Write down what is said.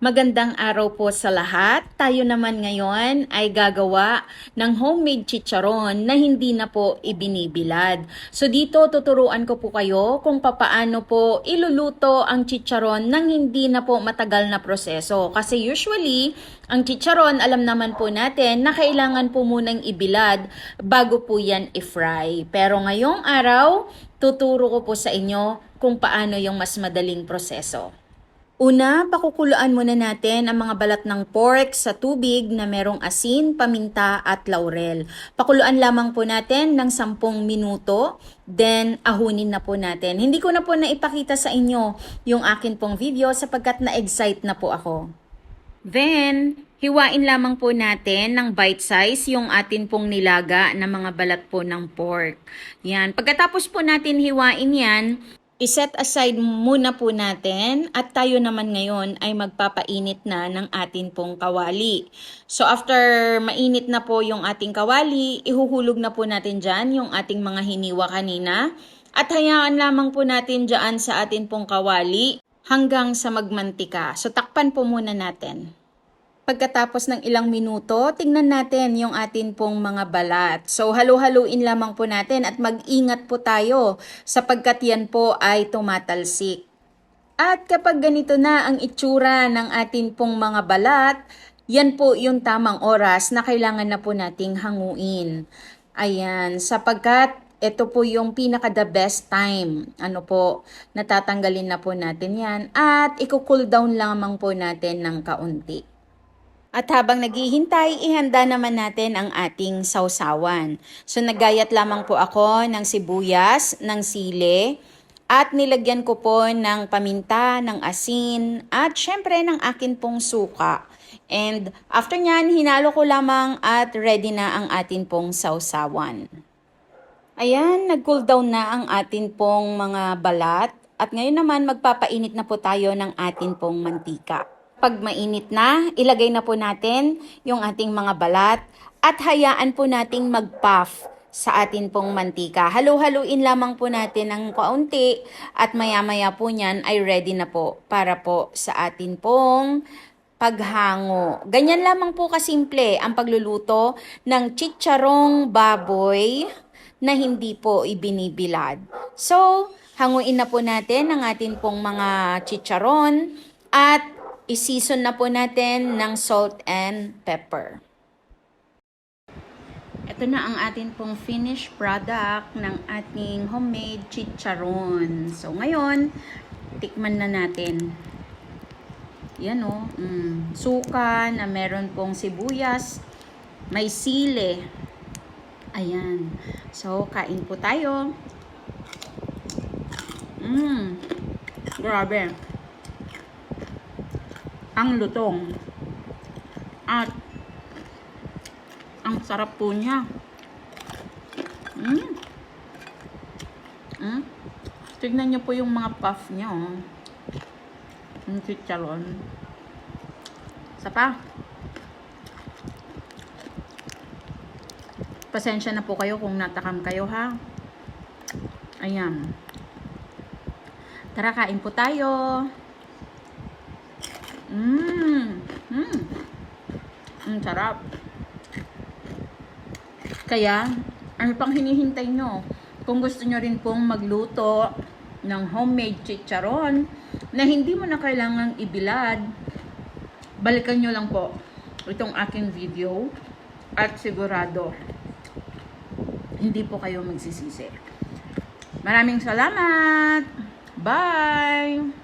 Magandang araw po sa lahat. Tayo naman ngayon ay gagawa ng homemade chicharon na hindi na po ibinibilad. So dito tuturuan ko po kayo kung papaano po iluluto ang chicharon nang hindi na po matagal na proseso. Kasi usually, ang chicharon alam naman po natin na kailangan po munang ibilad bago po yan i-fry. Pero ngayong araw, tuturo ko po sa inyo kung paano yung mas madaling proseso. Una, pakukuluan muna natin ang mga balat ng pork sa tubig na merong asin, paminta at laurel. Pakuluan lamang po natin ng 10 minuto, then ahunin na po natin. Hindi ko na po naipakita sa inyo yung akin pong video sapagkat na-excite na po ako. Then, hiwain lamang po natin ng bite size yung atin pong nilaga na mga balat po ng pork. Yan. Pagkatapos po natin hiwain yan, iset aside muna po natin at tayo naman ngayon ay magpapainit na ng atin pong kawali. So after mainit na po yung ating kawali, ihuhulog na po natin dyan yung ating mga hiniwa kanina at hayaan lamang po natin dyan sa atin pong kawali hanggang sa magmantika. So takpan po muna natin. Pagkatapos ng ilang minuto, tingnan natin yung atin pong mga balat. So, halu-haluin lamang po natin at mag-ingat po tayo sapagkat yan po ay tumatalsik. At kapag ganito na ang itsura ng atin pong mga balat, yan po yung tamang oras na kailangan na po nating hanguin. Ayan, sapagkat ito po yung pinaka the best time. Ano po, natatanggalin na po natin yan at i-cool down lamang po natin ng kaunti. At habang naghihintay, ihanda naman natin ang ating sausawan. So nagayat lamang po ako ng sibuyas, ng sile, at nilagyan ko po ng paminta, ng asin, at syempre ng akin pong suka. And after nyan, hinalo ko lamang at ready na ang atin pong sausawan. Ayan, nag-cool down na ang atin pong mga balat. At ngayon naman, magpapainit na po tayo ng atin pong mantika. Pag mainit na, ilagay na po natin yung ating mga balat at hayaan po nating mag-puff sa atin pong mantika. Halu-haluin lamang po natin ng kaunti at maya-maya po niyan ay ready na po para po sa atin pong paghango. Ganyan lamang po kasimple ang pagluluto ng chicharong baboy na hindi po ibinibilad. So, hanguin na po natin ang atin pong mga chicharon at i-season na po natin ng salt and pepper. Ito na ang atin pong finished product ng ating homemade chicharon. So, ngayon, tikman na natin. Yan o. Mm, suka na meron pong sibuyas. May sile. Ayan. So, kain po tayo. Mmm. Grabe ang lutong. At ang sarap po niya. Mm. Mm. Tignan niyo po yung mga puff niya, oh. Yung chicharon. Isa pa. Pasensya na po kayo kung natakam kayo, ha? Ayan. Tara, kain po tayo. Mmm. Mmm. Ang sarap. Kaya, ano pang hinihintay nyo? Kung gusto nyo rin pong magluto ng homemade chicharon na hindi mo na kailangang ibilad, balikan nyo lang po itong aking video at sigurado hindi po kayo magsisisi. Maraming salamat! Bye!